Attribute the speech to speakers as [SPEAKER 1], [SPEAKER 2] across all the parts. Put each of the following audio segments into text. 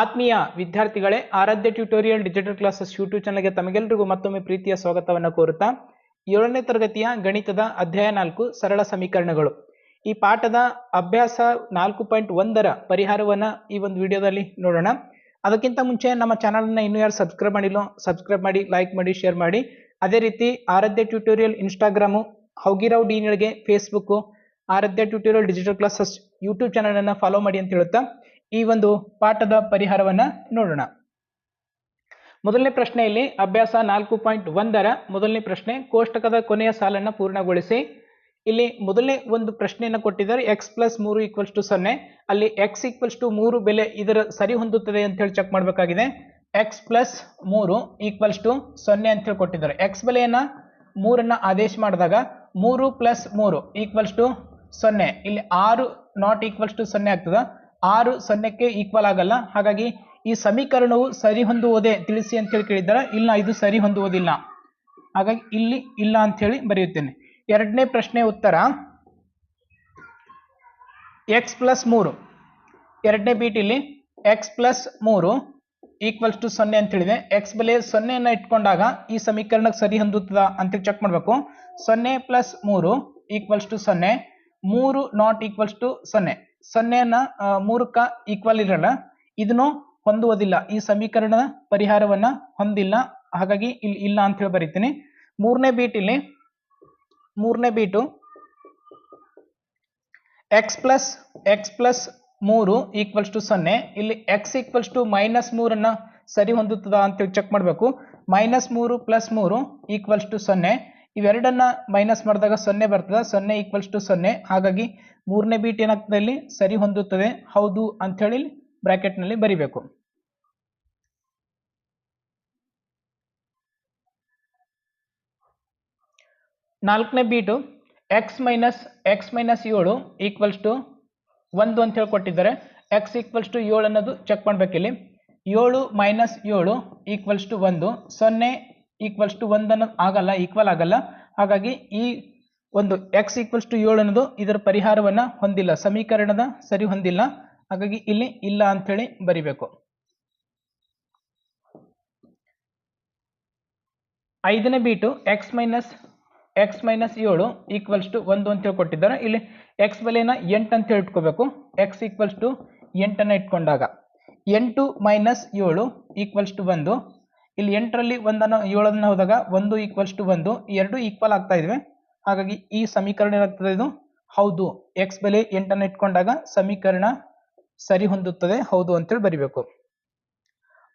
[SPEAKER 1] ಆತ್ಮೀಯ ವಿದ್ಯಾರ್ಥಿಗಳೇ, Aaradhya tutorial digital classes YouTube ಚಾನಲ್ಗೆ ತಮಗೆಲ್ಲರಿಗೂ ಮತ್ತೊಮ್ಮೆ ಪ್ರೀತಿಯ ಸ್ವಾಗತವನ್ನು ಕೋರುತ್ತಾ, ಏಳನೇ ತರಗತಿಯ ಗಣಿತದ ಅಧ್ಯಾಯ ನಾಲ್ಕು ಸರಳ ಸಮೀಕರಣಗಳು. ಈ ಪಾಠದ ಅಭ್ಯಾಸ ನಾಲ್ಕು ಪಾಯಿಂಟ್ ಒಂದರ ಪರಿಹಾರವನ್ನು ಈ ಒಂದು ವಿಡಿಯೋದಲ್ಲಿ ನೋಡೋಣ. ಅದಕ್ಕಿಂತ ಮುಂಚೆ ನಮ್ಮ ಚಾನಲನ್ನು ಇನ್ನೂ ಯಾರು ಸಬ್ಸ್ಕ್ರೈಬ್ ಮಾಡಿಲ್ಲೋ, ಸಬ್ಸ್ಕ್ರೈಬ್ ಮಾಡಿ, ಲೈಕ್ ಮಾಡಿ, ಶೇರ್ ಮಾಡಿ. ಅದೇ ರೀತಿ ಆರಾಧ್ಯ ಟ್ಯೂಟೋರಿಯಲ್ ಇನ್ಸ್ಟಾಗ್ರಾಮು, ಹೌಗಿರಾವ್ ಡೀನಿಳ್ಗೆ Facebook, Aaradhya tutorial digital classes YouTube ಚಾನಲನ್ನು ಫಾಲೋ ಮಾಡಿ ಅಂತ ಹೇಳುತ್ತಾ ಈ ಒಂದು ಪಾಠದ ಪರಿಹಾರವನ್ನ ನೋಡೋಣ. ಮೊದಲನೇ ಪ್ರಶ್ನೆಯಲ್ಲಿ ಅಭ್ಯಾಸ ನಾಲ್ಕು ಪಾಯಿಂಟ್ ಒಂದರ ಮೊದಲನೇ ಪ್ರಶ್ನೆ ಕೋಷ್ಟಕದ ಕೊನೆಯ ಸಾಲನ್ನು ಪೂರ್ಣಗೊಳಿಸಿ. ಇಲ್ಲಿ ಮೊದಲನೇ ಒಂದು ಪ್ರಶ್ನೆಯನ್ನು ಕೊಟ್ಟಿದ್ದಾರೆ ಎಕ್ಸ್ ಪ್ಲಸ್ ಮೂರು ಈಕ್ವಲ್ಸ್ ಟು ಸೊನ್ನೆ. ಅಲ್ಲಿ ಎಕ್ಸ್ ಈಕ್ವಲ್ಸ್ ಟು ಮೂರು ಬೆಲೆ ಇದರ ಸರಿ ಹೊಂದುತ್ತದೆ ಅಂತ ಹೇಳಿ ಚೆಕ್ ಮಾಡಬೇಕಾಗಿದೆ. ಎಕ್ಸ್ ಪ್ಲಸ್ ಮೂರು ಈಕ್ವಲ್ಸ್ ಟು ಸೊನ್ನೆ ಅಂತ ಹೇಳಿ ಕೊಟ್ಟಿದ್ದಾರೆ. ಎಕ್ಸ್ ಬೆಲೆಯನ್ನ ಮೂರನ್ನು ಆದೇಶ ಮಾಡಿದಾಗ ಮೂರು ಪ್ಲಸ್ ಮೂರು ಈಕ್ವಲ್ಸ್ ಟು ಸೊನ್ನೆ. ಇಲ್ಲಿ ಆರು ನಾಟ್ ಈಕ್ವಲ್ಸ್ ಟು ಸೊನ್ನೆ ಆಗ್ತದ. ಆರು ಸೊನ್ನೆಕ್ಕೆ ಈಕ್ವಲ್ ಆಗಲ್ಲ. ಹಾಗಾಗಿ ಈ ಸಮೀಕರಣವು ಸರಿ ಹೊಂದುವುದೇ ತಿಳಿಸಿ ಅಂತ ಹೇಳಿ ಕೇಳಿದ್ದಾರೆ? ಇಲ್ಲ, ಇದು ಸರಿ ಹೊಂದುವುದಿಲ್ಲ. ಹಾಗಾಗಿ ಇಲ್ಲಿ ಇಲ್ಲ ಅಂತ ಹೇಳಿ ಬರೆಯುತ್ತೇನೆ. ಎರಡನೇ ಪ್ರಶ್ನೆ ಉತ್ತರ. ಎಕ್ಸ್ ಪ್ಲಸ್ ಮೂರು. ಎರಡನೇ ಬೀಟ್ ಇಲ್ಲಿ. ಎಕ್ಸ್ ಪ್ಲಸ್ ಮೂರು ಈಕ್ವಲ್ಸ್ ಟು ಸೊನ್ನೆ ಅಂತ ಹೇಳಿದೆ. ಎಕ್ಸ್ ಬೆಲೆ ಸೊನ್ನೆಯನ್ನು ಇಟ್ಕೊಂಡಾಗ ಈ ಸಮೀಕರಣಕ್ಕೆ ಸರಿ ಹೊಂದುತ್ತದ ಅಂತ ಚೆಕ್ ಮಾಡಬೇಕು. ಸೊನ್ನೆ ಪ್ಲಸ್ ಮೂರು ಈಕ್ವಲ್ಸ್ ಟು ಸೊನ್ನೆ. ಮೂರು ನಾಟ್ ಈಕ್ವಲ್ಸ್ ಟು ಸೊನ್ನೆ. ಸೊನ್ನೆಯನ್ನ ಮೂರಕ್ಕ ಈಕ್ವಲ್ ಇರಲ್ಲ. ಇದನ್ನು ಹೊಂದುವುದಿಲ್ಲ. ಈ ಸಮೀಕರಣದ ಪರಿಹಾರವನ್ನ ಹೊಂದಿಲ್ಲ. ಹಾಗಾಗಿ ಇಲ್ಲಿ ಇಲ್ಲ ಅಂತ ಹೇಳಿ ಬರೀತೀನಿ. ಮೂರನೇ ಬೀಟ್ ಇಲ್ಲಿ. ಮೂರನೇ bit. X plus x plus ಮೂರು ಈಕ್ವಲ್ಸ್ ಟು ಸೊನ್ನೆ. ಇಲ್ಲಿ ಎಕ್ಸ್ ಈಕ್ವಲ್ಸ್ ಟು ಮೈನಸ್ ಮೂರನ್ನು ಸರಿ ಹೊಂದುತ್ತದ ಅಂತೇಳಿ ಚೆಕ್ ಮಾಡಬೇಕು. ಮೈನಸ್ ಮೂರು ಪ್ಲಸ್ ಮೂರು ಈಕ್ವಲ್ಸ್ ಟು ಸೊನ್ನೆ. ಇವೆರಡನ್ನ ಮೈನಸ್ ಮಾಡಿದಾಗ ಸೊನ್ನೆ ಬರ್ತದೆ, ಸೊನ್ನೆ ಈಕ್ವಲ್ಸ್ ಟು ಸೊನ್ನೆ. ಹಾಗಾಗಿ ಮೂರನೇ ಬೀಟ್ ಏನಾಗ್ತದಲ್ಲಿ ಸರಿ ಹೊಂದುತ್ತದೆ. ಹೌದು ಅಂಥೇಳಿ ಬ್ರಾಕೆಟ್ನಲ್ಲಿ ಬರಿಬೇಕು. ನಾಲ್ಕನೇ bit x minus x minus ಏಳು ಈಕ್ವಲ್ಸ್ ಟು ಒಂದು ಅಂತ ಹೇಳಿ ಕೊಟ್ಟಿದ್ದಾರೆ. ಎಕ್ಸ್ ಈಕ್ವಲ್ಸ್ ಟು ಏಳು ಅನ್ನೋದು ಚೆಕ್ ಮಾಡ್ಬೇಕಿಲ್ಲಿ. ಏಳು ಮೈನಸ್ ಏಳು ಈಕ್ವಲ್ಸ್ ಟು ಒಂದು. ಸೊನ್ನೆ ಈಕ್ವಲ್ಸ್ ಟು ಒಂದು ಅನ್ನೋದು ಆಗಲ್ಲ ಈಕ್ವಲ್ ಆಗಲ್ಲ. ಹಾಗಾಗಿ ಈ ಒಂದು ಎಕ್ಸ್ ಈಕ್ವಲ್ಸ್ ಟು ಏಳು ಅನ್ನೋದು ಇದರ ಪರಿಹಾರವನ್ನು ಹೊಂದಿಲ್ಲ, ಸಮೀಕರಣದ ಸರಿ ಹೊಂದಿಲ್ಲ. ಹಾಗಾಗಿ ಇಲ್ಲಿ ಇಲ್ಲ ಅಂಥೇಳಿ ಬರಿಬೇಕು. ಐದನೇ bit x minus x minus ಏಳು ಈಕ್ವಲ್ಸ್ ಟು ಒಂದು ಅಂತ ಹೇಳಿ ಕೊಟ್ಟಿದ್ದಾರೆ ಇಲ್ಲಿ ಎಕ್ಸ್ ಬೆಲೆನ ಎಂಟು ಅಂತ ಇಟ್ಕೋಬೇಕು ಎಕ್ಸ್ ಈಕ್ವಲ್ಸ್ ಟು ಎಂಟನ್ನು ಇಟ್ಕೊಂಡಾಗ ಎಂಟು ಮೈನಸ್ ಏಳು ಈಕ್ವಲ್ಸ್ ಟು ಒಂದು. ಇಲ್ಲಿ ಎಂಟರಲ್ಲಿ ಒಂದನ್ನು, ಏಳನ್ನು ಹೋದಾಗ ಒಂದು ಈಕ್ವಲ್ಸ್ ಟು ಒಂದು ಎರಡು ಈಕ್ವಲ್ ಆಗ್ತಾ ಇದ್ವಿ. ಹಾಗಾಗಿ ಈ ಸಮೀಕರಣ ಏನಾಗ್ತದೆ ಇದು? ಹೌದು. ಎಕ್ಸ್ ಬೆಲೆ ಎಂಟನ್ನು ಇಟ್ಕೊಂಡಾಗ ಸಮೀಕರಣ ಸರಿ ಹೊಂದುತ್ತದೆ, ಹೌದು ಅಂತೇಳಿ ಬರಿಬೇಕು.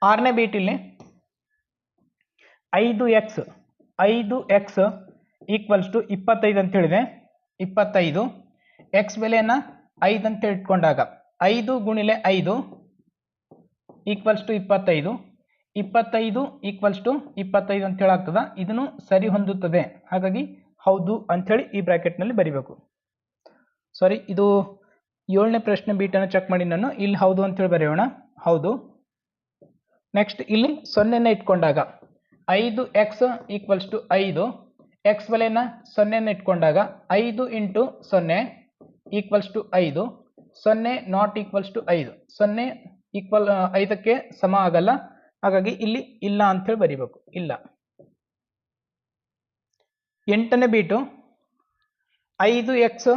[SPEAKER 1] ಆರನೇ ಬೀಟಿಲ್ಲಿ ಐದು ಎಕ್ಸ್ ಐದು ಎಕ್ಸ್ ಈಕ್ವಲ್ಸ್ ಟು ಇಪ್ಪತ್ತೈದು ಅಂತ ಹೇಳಿದೆ ಇಪ್ಪತ್ತೈದು. ಎಕ್ಸ್ ಬೆಲೆಯನ್ನು ಐದು ಅಂತ ಇಟ್ಕೊಂಡಾಗ, ಐದು ಗುಣಿಲೆ ಐದು ಈಕ್ವಲ್ಸ್ ಟು ಇಪ್ಪತ್ತೈದು. ಇಪ್ಪತ್ತೈದು ಈಕ್ವಲ್ಸ್ ಟು ಇಪ್ಪತ್ತೈದು ಅಂತ ಹೇಳಾಗ್ತದ. ಇದನ್ನು ಸರಿ ಹೊಂದುತ್ತದೆ. ಹಾಗಾಗಿ ಹೌದು ಅಂಥೇಳಿ ಈ ಬ್ರ್ಯಾಕೆಟ್ನಲ್ಲಿ ಬರಿಬೇಕು. ಸಾರಿ, ಇದು ಏಳನೇ ಪ್ರಶ್ನೆ ಬೀಟನ್ನು ಚೆಕ್ ಮಾಡಿ ನಾನು. ಇಲ್ಲಿ ಹೌದು ಅಂತೇಳಿ ಬರೆಯೋಣ. ಹೌದು. ನೆಕ್ಸ್ಟ್ ಇಲ್ಲಿ ಸೊನ್ನೆನ ಇಟ್ಕೊಂಡಾಗ. ಐದು ಎಕ್ಸ್ ಈಕ್ವಲ್ಸ್ ಟು ಐದು ಎಕ್ಸ್ ಬೆಲೆನ ಸೊನ್ನೆನ ಇಟ್ಕೊಂಡಾಗ ಐದು ಇಂಟು ಸೊನ್ನೆ ಈಕ್ವಲ್ಸ್ ಟು ಐದು, ಸೊನ್ನೆ ನಾಟ್ ಈಕ್ವಲ್ಸ್ ಟು ಐದು. ಸೊನ್ನೆ ಈಕ್ವಲ್ ಐದಕ್ಕೆ ಸಮ ಆಗಲ್ಲ. ಹಾಗಾಗಿ ಇಲ್ಲಿ ಇಲ್ಲ ಅಂಥೇಳಿ ಬರಿಬೇಕು. ಇಲ್ಲ. ಎಂಟನೇ ಬೀಟು ಐದು ಎಕ್ಸ್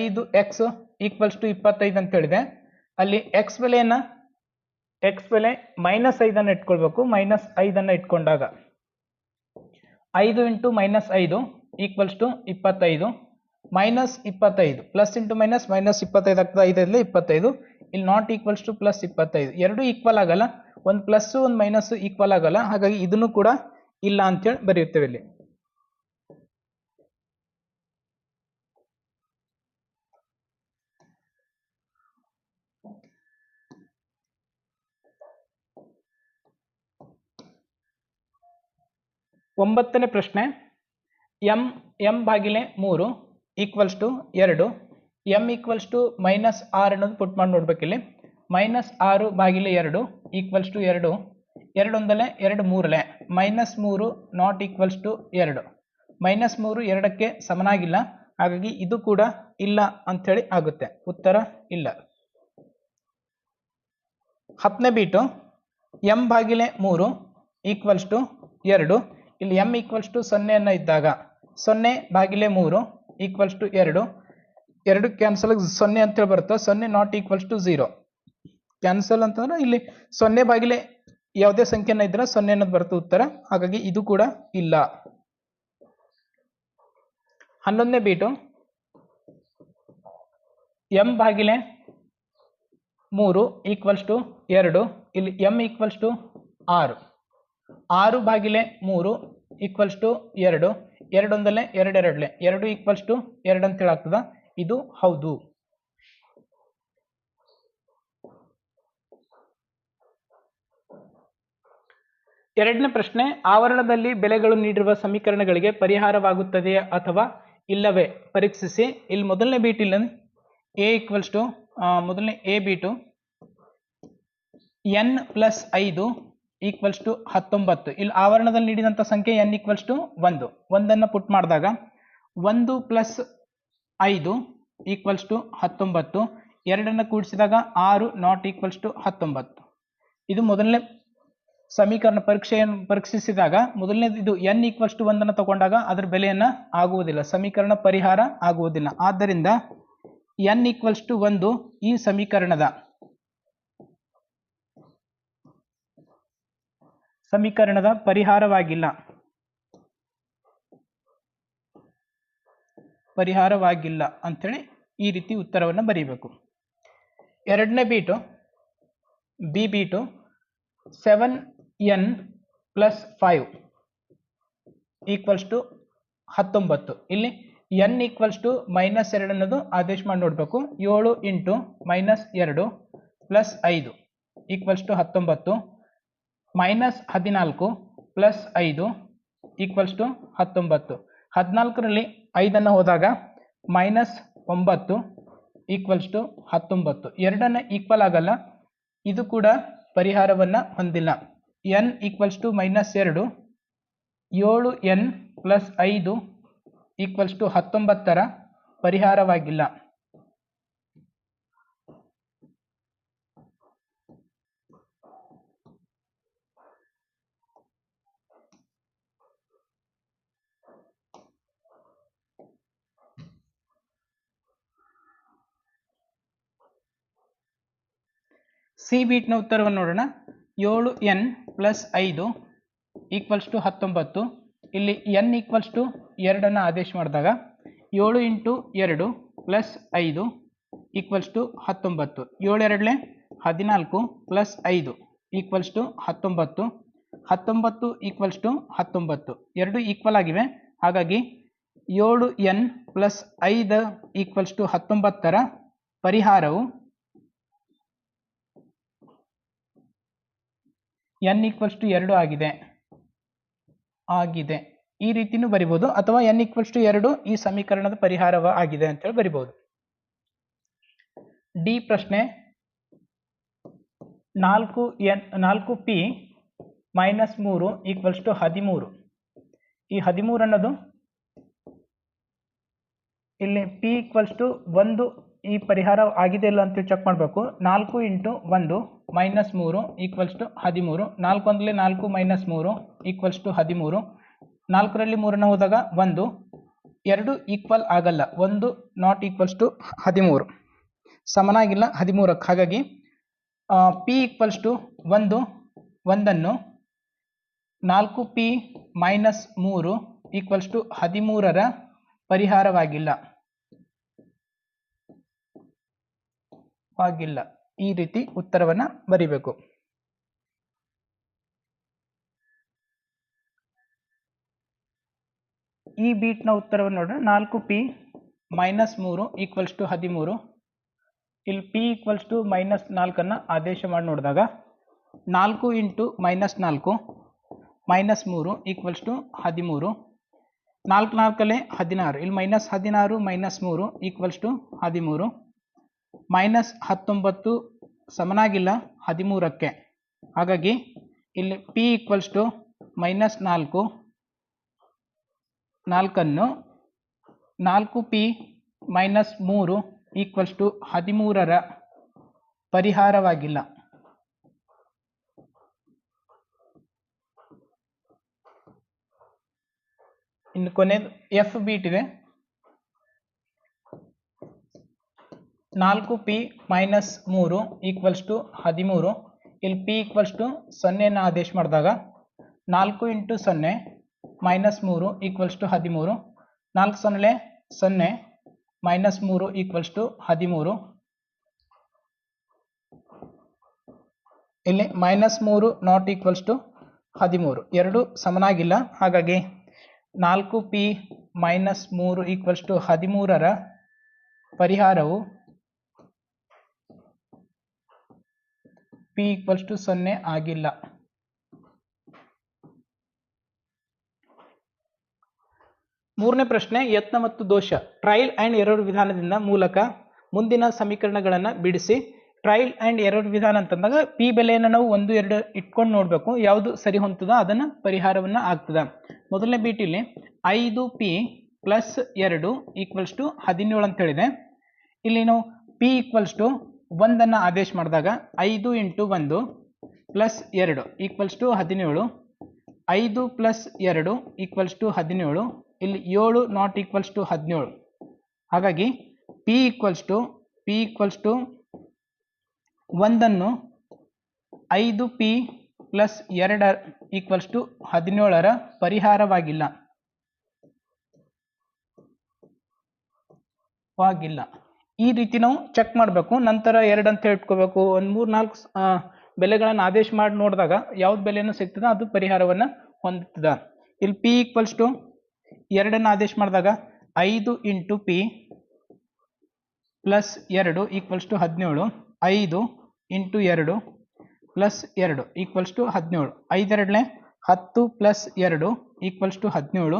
[SPEAKER 1] ಐದು ಎಕ್ಸ್ ಈಕ್ವಲ್ಸ್ ಟು ಇಪ್ಪತ್ತೈದು ಅಂತ ಹೇಳಿದೆ ಅಲ್ಲಿ ಎಕ್ಸ್ ಬೆಲೆಯನ್ನು ಎಕ್ಸ್ ಬೆಲೆ ಮೈನಸ್ ಐದನ್ನು ಇಟ್ಕೊಳ್ಬೇಕು ಮೈನಸ್ ಐದನ್ನು ಇಟ್ಕೊಂಡಾಗ. ಐದು ಇಂಟು ಮೈನಸ್ ಐದು ಈಕ್ವಲ್ಸ್ ಟು ಇಪ್ಪತ್ತೈದು ಮೈನಸ್ ಇಪ್ಪತ್ತೈದು ಪ್ಲಸ್ ಇಂಟು ಮೈನಸ್ ಮೈನಸ್ ಇಪ್ಪತ್ತೈದು ಆಗ್ತದೆ, ಐದರಿಂದ ಇಪ್ಪತ್ತೈದು. ಇಲ್ಲಿ ನಾಟ್ ಈಕ್ವಲ್ಸ್ ಟು ಪ್ಲಸ್ ಇಪ್ಪತ್ತೈದು. ಎರಡು ಈಕ್ವಲ್ ಆಗಲ್ಲ. ಒಂದು ಪ್ಲಸ್ಸು ಒಂದು ಮೈನಸ್ಸು ಈಕ್ವಲ್ ಆಗಲ್ಲ. ಹಾಗಾಗಿ ಇದನ್ನು ಕೂಡ ಇಲ್ಲ ಅಂತೇಳಿ ಬರೆಯುತ್ತೇವೆ ಇಲ್ಲಿ. ಒಂಬತ್ತನೇ ಪ್ರಶ್ನೆ. ಎಂ ಎಂ ಬಾಗಿಲೆ ಮೂರು ಈಕ್ವಲ್ಸ್ ಟು ಎರಡು. ಎಂ ಈಕ್ವಲ್ಸ್ ಟು ಮೈನಸ್ ಆರ್ ಅನ್ನೋದು ಪುಟ್ ಮಾಡಿ ನೋಡ್ಬೇಕಿಲ್ಲಿ. ಮೈನಸ್ ಆರು ಬಾಗಿಲು ಎರಡು ಈಕ್ವಲ್ಸ್ ಟು ಎರಡು ಎರಡು ಒಂದಲೆ ಎರಡು ಮೂರಲೆ, ಮೈನಸ್ ಮೂರು ನಾಟ್ ಈಕ್ವಲ್ಸ್ ಟು ಎರಡು. ಮೈನಸ್ ಮೂರು ಎರಡಕ್ಕೆ ಸಮನಾಗಿಲ್ಲ, ಹಾಗಾಗಿ ಇದು ಕೂಡ ಇಲ್ಲ ಅಂಥೇಳಿ ಆಗುತ್ತೆ. ಉತ್ತರ ಇಲ್ಲ. ಹತ್ತನೇ ಬೀಟು ಎಂ ಬಾಗಿಲೆ ಮೂರು ಈಕ್ವಲ್ಸ್ ಟು ಎರಡು. ಇಲ್ಲಿ ಎಂ ಈಕ್ವಲ್ಸ್ ಟು ಸೊನ್ನೆಯನ್ನು ಇದ್ದಾಗ, ಸೊನ್ನೆ ಬಾಗಿಲೆ ಮೂರು ಈಕ್ವಲ್ಸ್ ಟು ಎರಡು. ಎರಡು ಕ್ಯಾನ್ಸಲ್ ಸೊನ್ನೆ ಅಂತೇಳಿ ಬರುತ್ತೆ, ಸೊನ್ನೆ not equals to zero cancel ಅಂತಂದ್ರೆ ಇಲ್ಲಿ ಸೊನ್ನೆ ಬಾಗಿಲೆ ಯಾವುದೇ ಸಂಖ್ಯೆನ ಇದ್ರೆ ಸೊನ್ನೆ ಅನ್ನೋದು ಬರುತ್ತೆ ಉತ್ತರ. ಹಾಗಾಗಿ ಇದು ಕೂಡ ಇಲ್ಲ. ಹನ್ನೊಂದನೇ ಬೀಟು. ಎಂ ಬಾಗಿಲೆ ಮೂರು ಈಕ್ವಲ್ಸ್ ಟು ಎರಡು. ಇಲ್ಲಿ ಎಂ ಈಕ್ವಲ್ಸ್ ಟು ಆರು. ಆರು ಬಾಗಿಲೆ ಮೂರು ಈಕ್ವಲ್ಸ್ ಟು ಎರಡು. ಎರಡೊಂದಲ್ಲೇ ಎರಡೆರಡಲೆ. ಎರಡು ಈಕ್ವಲ್ಸ್ ಟು ಎರಡು ಅಂತೇಳಿ ಆಗ್ತದ ಇದು ಹೌದು. ಎರಡನೇ ಪ್ರಶ್ನೆ, ಆವರಣದಲ್ಲಿ ಬೆಲೆಗಳು ನೀಡಿರುವ ಸಮೀಕರಣಗಳಿಗೆ ಪರಿಹಾರವಾಗುತ್ತದೆಯೇ ಅಥವಾ ಇಲ್ಲವೇ? ಪರೀಕ್ಷಿಸಿ. ಇಲ್ಲಿ ಮೊದಲನೇ ಬೀಟ್ ಇಲ್ಲ ಎ ಈಕ್ವಲ್ಸ್ ಟು ಮೊದಲನೇ ಎ ಬೀಟು ಎನ್ ಪ್ಲಸ್ ಐದು ಈಕ್ವಲ್ಸ್ ಟು ಹತ್ತೊಂಬತ್ತು. ಇಲ್ಲಿ ಆವರಣದಲ್ಲಿ ನೀಡಿದಂಥ ಸಂಖ್ಯೆ ಎನ್ ಈಕ್ವಲ್ಸ್ ಟು ಒಂದು. ಒಂದನ್ನು ಪುಟ್ ಮಾಡಿದಾಗ ಒಂದು ಪ್ಲಸ್ ಐದು ಈಕ್ವಲ್ಸ್ ಟು ಹತ್ತೊಂಬತ್ತು. ಎರಡನ್ನು ಕೂಡಿಸಿದಾಗ ಆರು ನಾಟ್ ಈಕ್ವಲ್ಸ್ ಟು ಹತ್ತೊಂಬತ್ತು. ಇದು ಮೊದಲನೇ ಸಮೀಕರಣ ಪರೀಕ್ಷೆಯನ್ನು ಪರೀಕ್ಷಿಸಿದಾಗ ಮೊದಲನೇದು ಇದು ಎನ್ ಈಕ್ವಲ್ಸ್ ಟು ಒಂದನ್ನು ತಗೊಂಡಾಗ ಅದರ ಬೆಲೆಯನ್ನು ಆಗುವುದಿಲ್ಲ. ಸಮೀಕರಣ ಪರಿಹಾರ ಆಗುವುದಿಲ್ಲ. ಆದ್ದರಿಂದ ಎನ್ ಈಕ್ವಲ್ಸ್ ಟು ಒಂದು ಈ ಸಮೀಕರಣದ ಸಮೀಕರಣದ ಪರಿಹಾರವಾಗಿಲ್ಲ. ಪರಿಹಾರವಾಗಿಲ್ಲ ಅಂಥೇಳಿ ಈ ರೀತಿ ಉತ್ತರವನ್ನು ಬರೀಬೇಕು. ಎರಡನೇ bit B bit seven N plus five equals to ಹತ್ತೊಂಬತ್ತು. ಇಲ್ಲಿ ಎನ್ ಈಕ್ವಲ್ಸ್ ಟು ಮೈನಸ್ ಎರಡು ಅನ್ನೋದು ಆದೇಶ ಮಾಡಿ ನೋಡಬೇಕು. ಏಳು ಇಂಟು ಮೈನಸ್ ಎರಡು ಪ್ಲಸ್ ಐದು ಈಕ್ವಲ್ಸ್ ಟು ಹತ್ತೊಂಬತ್ತು. ಮೈನಸ್ ಹದಿನಾಲ್ಕು ಪ್ಲಸ್ ಐದು ಈಕ್ವಲ್ಸ್ ಟು ಹತ್ತೊಂಬತ್ತು. ಹದಿನಾಲ್ಕರಲ್ಲಿ ಐದನ್ನು ಹೋದಾಗ ಮೈನಸ್ ಒಂಬತ್ತು ಈಕ್ವಲ್ಸ್ ಟು ಹತ್ತೊಂಬತ್ತು. ಎರಡನ್ನು ಈಕ್ವಲ್ ಆಗಲ್ಲ. ಇದು ಕೂಡ ಪರಿಹಾರವನ್ನು ಹೊಂದಿಲ್ಲ. ಎನ್ ಈಕ್ವಲ್ಸ್ ಟು ಮೈನಸ್ ಎರಡು, ಏಳು ಎನ್ ಪ್ಲಸ್ ಐದು ಈಕ್ವಲ್ಸ್ ಟು ಹತ್ತೊಂಬತ್ತರ ಪರಿಹಾರವಾಗಿಲ್ಲ. ಸಿ ಬೀಟ್ನ ಉತ್ತರವನ್ನು ನೋಡೋಣ. ಏಳು ಎನ್ ಪ್ಲಸ್ ಐದು ಈಕ್ವಲ್ಸ್ ಟು ಹತ್ತೊಂಬತ್ತು. ಇಲ್ಲಿ ಎನ್ ಈಕ್ವಲ್ಸ್ ಟು ಎರಡನ್ನು ಆದೇಶ ಮಾಡಿದಾಗ ಏಳು ಇಂಟು ಎರಡು ಪ್ಲಸ್ ಐದು ಈಕ್ವಲ್ಸ್ ಟು ಹತ್ತೊಂಬತ್ತು. ಏಳೆರಡಲೆ ಹದಿನಾಲ್ಕು ಪ್ಲಸ್ ಐದು ಈಕ್ವಲ್ಸ್ ಟು ಹತ್ತೊಂಬತ್ತು. ಹತ್ತೊಂಬತ್ತು ಈಕ್ವಲ್ಸ್ ಟು ಹತ್ತೊಂಬತ್ತು. ಎರಡು ಈಕ್ವಲ್ ಆಗಿವೆ. ಹಾಗಾಗಿ ಏಳು ಎನ್ ಪ್ಲಸ್ ಐದು ಈಕ್ವಲ್ಸ್ ಟು ಹತ್ತೊಂಬತ್ತರ ಪರಿಹಾರವು ಎನ್ ಈಕ್ವಲ್ಸ್ ಟು ಎರಡು ಆಗಿದೆ. ಆಗಿದೆ. ಈ ರೀತಿನೂ ಬರಿಬೋದು. ಅಥವಾ ಎನ್ ಈಕ್ವಲ್ಸ್ ಟು ಎರಡು ಈ ಸಮೀಕರಣದ ಪರಿಹಾರವ ಆಗಿದೆ ಅಂತೇಳಿ ಬರಿಬೋದು. ಡಿ ಪ್ರಶ್ನೆ ನಾಲ್ಕು ಎನ್, ನಾಲ್ಕು ಪಿ ಮೈನಸ್ ಮೂರು ಈಕ್ವಲ್ಸ್ ಟು ಹದಿಮೂರು. ಈ ಹದಿಮೂರು ಅನ್ನೋದು ಇಲ್ಲಿ ಪಿ ಈಕ್ವಲ್ಸ್ ಟು ಒಂದು ಈ ಪರಿಹಾರ ಆಗಿದೆ ಇಲ್ಲ ಅಂತೇಳಿ ಚೆಕ್ ಮಾಡಬೇಕು. ನಾಲ್ಕು ಇಂಟು ಒಂದು ಮೈನಸ್ ಮೂರು ಈಕ್ವಲ್ಸ್ ಟು ಹದಿಮೂರು. ನಾಲ್ಕು ಒಂದಲೇ ನಾಲ್ಕು ಮೈನಸ್ ಮೂರು ಈಕ್ವಲ್ಸ್ ಟು ಹದಿಮೂರು. ನಾಲ್ಕರಲ್ಲಿ ಮೂರನ್ನು ಹೋದಾಗ ಒಂದು. ಎರಡು ಈಕ್ವಲ್ ಆಗಲ್ಲ. ಒಂದು ನಾಟ್ ಈಕ್ವಲ್ಸ್ ಟು ಹದಿಮೂರು. ಸಮನಾಗಿಲ್ಲ ಹದಿಮೂರಕ್ಕೆ. ಹಾಗಾಗಿ ಪಿ ಈಕ್ವಲ್ಸ್ ಟು ಒಂದು, ಒಂದನ್ನು ನಾಲ್ಕು ಪಿ ಮೈನಸ್ ಮೂರು ಈಕ್ವಲ್ಸ್ ಟು ಹದಿಮೂರರ ಪರಿಹಾರವಾಗಿಲ್ಲ. ಆಗಿಲ್ಲ ಈ ರೀತಿ ಉತ್ತರವನ್ನು ಬರಿಬೇಕು. ಈ ಬೀಟ್ನ ಉತ್ತರವನ್ನು ನೋಡೋಣ ನಾಲ್ಕು ಪಿ ಮೈನಸ್ ಮೂರು ಈಕ್ವಲ್ಸ್ ಟು ಹದಿಮೂರು. ಇಲ್ಲಿ ಪಿ ಈಕ್ವಲ್ಸ್ ಟು ಮೈನಸ್ ನಾಲ್ಕನ್ನು ಆದೇಶ ಮಾಡಿ ನೋಡಿದಾಗ ನಾಲ್ಕು ಇಂಟು ಮೈನಸ್ ನಾಲ್ಕು ಮೈನಸ್ ಮೂರು ಈಕ್ವಲ್ಸ್ ಟು ಹದಿಮೂರು. ನಾಲ್ಕು ನಾಲ್ಕಲ್ಲೇ ಹದಿನಾರು. ಇಲ್ಲಿ ಮೈನಸ್ ಹದಿನಾರು ಮೈನಸ್ ಮೂರು ಈಕ್ವಲ್ಸ್ ಟು ಹದಿಮೂರು. ಮೈನಸ್ ಹತ್ತೊಂಬತ್ತು ಸಮನಾಗಿಲ್ಲ ಹದಿಮೂರಕ್ಕೆ. ಹಾಗಾಗಿ ಇಲ್ಲಿ ಪಿ ಈಕ್ವಲ್ಸ್ ಟು ಮೈನಸ್ ನಾಲ್ಕು, ನಾಲ್ಕನ್ನು ನಾಲ್ಕು ಪಿ ಮೈನಸ್ ಮೂರು ಈಕ್ವಲ್ಸ್ ಟು ಹದಿಮೂರರ ಪರಿಹಾರವಾಗಿಲ್ಲ. ಇನ್ನು ಕೊನೆಯದು ಎಫ್ ಬೀಟಿದೆ ನಾಲ್ಕು ಪಿ ಮೈನಸ್ ಮೂರು ಈಕ್ವಲ್ಸ್ ಟು ಹದಿಮೂರು. ಇಲ್ಲಿ ಪಿ ಈಕ್ವಲ್ಸ್ ಟು ಸೊನ್ನೆನ ಆದೇಶ ಮಾಡಿದಾಗ ನಾಲ್ಕು ಇಂಟು ಸೊನ್ನೆ ಮೈನಸ್ ಮೂರು ಈಕ್ವಲ್ಸ್ ಟು ಹದಿಮೂರು. ನಾಲ್ಕು ಸೊನ್ನೆ ಸೊನ್ನೆ ಮೈನಸ್ ಮೂರು ಈಕ್ವಲ್ಸ್ ಟು ಹದಿಮೂರು. ಇಲ್ಲಿ ಮೈನಸ್ ಮೂರು ನಾಟ್ ಈಕ್ವಲ್ಸ್ ಟು ಹದಿಮೂರು. ಎರಡು ಸಮನಾಗಿಲ್ಲ. ಹಾಗಾಗಿ ನಾಲ್ಕು ಪಿ ಮೈನಸ್ ಮೂರು ಈಕ್ವಲ್ಸ್ ಟು ಹದಿಮೂರರ ಪರಿಹಾರವು ಪಿ ಈಕ್ವಲ್ಸ್ ಟು ಸೊನ್ನೆ ಆಗಿಲ್ಲ. ಮೂರನೇ ಪ್ರಶ್ನೆ, ಯತ್ನ ಮತ್ತು ದೋಷ. ಟ್ರಯಲ್ ಆ್ಯಂಡ್ ಎರರ್ ವಿಧಾನದಿಂದ ಮೂಲಕ ಮುಂದಿನ ಸಮೀಕರಣಗಳನ್ನು ಬಿಡಿಸಿ. ಟ್ರಯಲ್ ಆ್ಯಂಡ್ ಎರರ್ ವಿಧಾನ ಅಂತಂದಾಗ ಪಿ ಬೆಲೆಯನ್ನು ನಾವು ಒಂದು, ಎರಡು ಇಟ್ಕೊಂಡು ನೋಡಬೇಕು. ಯಾವುದು ಸರಿ ಹೊಂತದ ಅದನ್ನು ಪರಿಹಾರವನ್ನು ಆಗ್ತದ. ಮೊದಲನೇ ಬೀಟಿಲಿ ಐದು ಪಿ ಪ್ಲಸ್ ಎರಡು ಈಕ್ವಲ್ಸ್ ಟು ಹದಿನೇಳು ಅಂತ ಹೇಳಿದೆ. ಇಲ್ಲಿ ನಾವು ಪಿ ಈಕ್ವಲ್ಸ್ ಟು ಒಂದನ್ನು ಆದೇಶ ಮಾಡಿದಾಗ ಐದು ಇಂಟು ಒಂದು ಪ್ಲಸ್ ಎರಡು ಈಕ್ವಲ್ಸ್ ಟು ಹದಿನೇಳು. ಐದು ಪ್ಲಸ್ ಎರಡು ಈಕ್ವಲ್ಸ್ ಟು ಹದಿನೇಳು. ಇಲ್ಲಿ ಏಳು ನಾಟ್ ಈಕ್ವಲ್ಸ್ ಟು ಹದಿನೇಳು. ಹಾಗಾಗಿ P equals to, P equals to ಒಂದನ್ನು ಐದು ಪಿ ಪ್ಲಸ್ ಎರಡ ಈಕ್ವಲ್ಸ್ ಟು ಹದಿನೇಳರ ಪರಿಹಾರವಾಗಿಲ್ಲ. ವಾಗಿಲ್ಲ ಈ ರೀತಿ ನಾವು ಚೆಕ್ ಮಾಡಬೇಕು. ನಂತರ ಎರಡು ಅಂತ ಇಟ್ಕೋಬೇಕು ಒಂದು ಮೂರು ನಾಲ್ಕು ಬೆಲೆಗಳನ್ನು ಆದೇಶ ಮಾಡಿ ನೋಡಿದಾಗ ಯಾವ್ದು ಬೆಲೆನೂ ಸಿಗ್ತದೆ, ಅದು ಪರಿಹಾರವನ್ನು ಹೊಂದುತ್ತದೆ ಇಲ್ಲಿ ಪಿ ಈಕ್ವಲ್ಸ್ ಟು ಎರಡನ್ನು ಆದೇಶ ಮಾಡಿದಾಗ ಐದು ಇಂಟು ಪಿ ಪ್ಲಸ್ ಎರಡು ಈಕ್ವಲ್ಸ್ ಟು ಹದಿನೇಳು. ಐದು ಇಂಟು ಎರಡು ಪ್ಲಸ್ ಎರಡು ಈಕ್ವಲ್ಸ್ ಟು ಹದಿನೇಳು. ಐದೆರಡನೇ ಹತ್ತು ಪ್ಲಸ್ ಎರಡು ಈಕ್ವಲ್ಸ್ ಟು ಹದಿನೇಳು.